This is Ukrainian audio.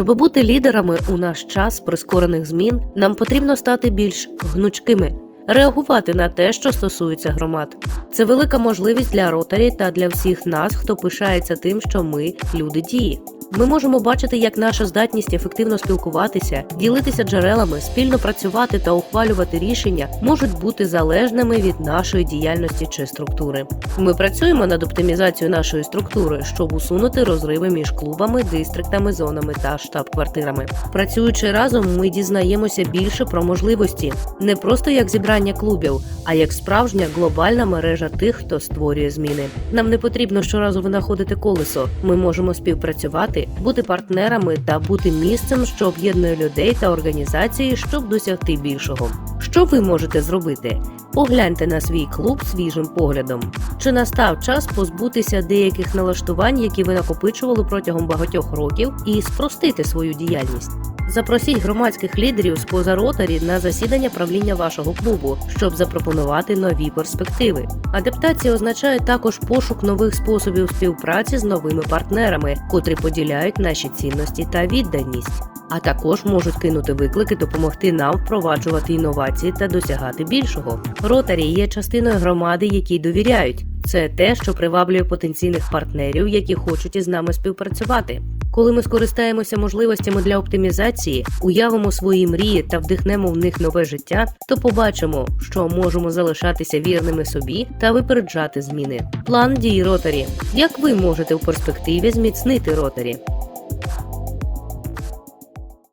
Щоб бути лідерами у наш час прискорених змін, нам потрібно стати більш гнучкими, реагувати на те, що стосується громад. Це велика можливість для ротарі та для всіх нас, хто пишається тим, що ми люди дії. Ми можемо бачити, як наша здатність ефективно спілкуватися, ділитися джерелами, спільно працювати та ухвалювати рішення можуть бути залежними від нашої діяльності чи структури. Ми працюємо над оптимізацією нашої структури, щоб усунути розриви між клубами, дистриктами, зонами та штаб-квартирами. Працюючи разом, ми дізнаємося більше про можливості не просто як зібрання клубів, а як справжня глобальна мережа тих, хто створює зміни. Нам не потрібно щоразу винаходити колесо. Ми можемо співпрацювати, бути партнерами та бути місцем, що об'єднує людей та організації, щоб досягти більшого. Що ви можете зробити? Погляньте на свій клуб свіжим поглядом. Чи настав час позбутися деяких налаштувань, які ви накопичували протягом багатьох років, і спростити свою діяльність? Запросіть громадських лідерів з поза ротарі на засідання правління вашого клубу, щоб запропонувати нові перспективи. Адаптація означає також пошук нових способів співпраці з новими партнерами, котрі поділяють наші цінності та відданість. А також можуть кинути виклики, допомогти нам впроваджувати інновації та досягати більшого. Ротарі є частиною громади, якій довіряють. Це те, що приваблює потенційних партнерів, які хочуть із нами співпрацювати. Коли ми скористаємося можливостями для оптимізації, уявимо свої мрії та вдихнемо в них нове життя, то побачимо, що можемо залишатися вірними собі та випереджати зміни. План дій ротарі. Як ви можете в перспективі зміцнити ротарі?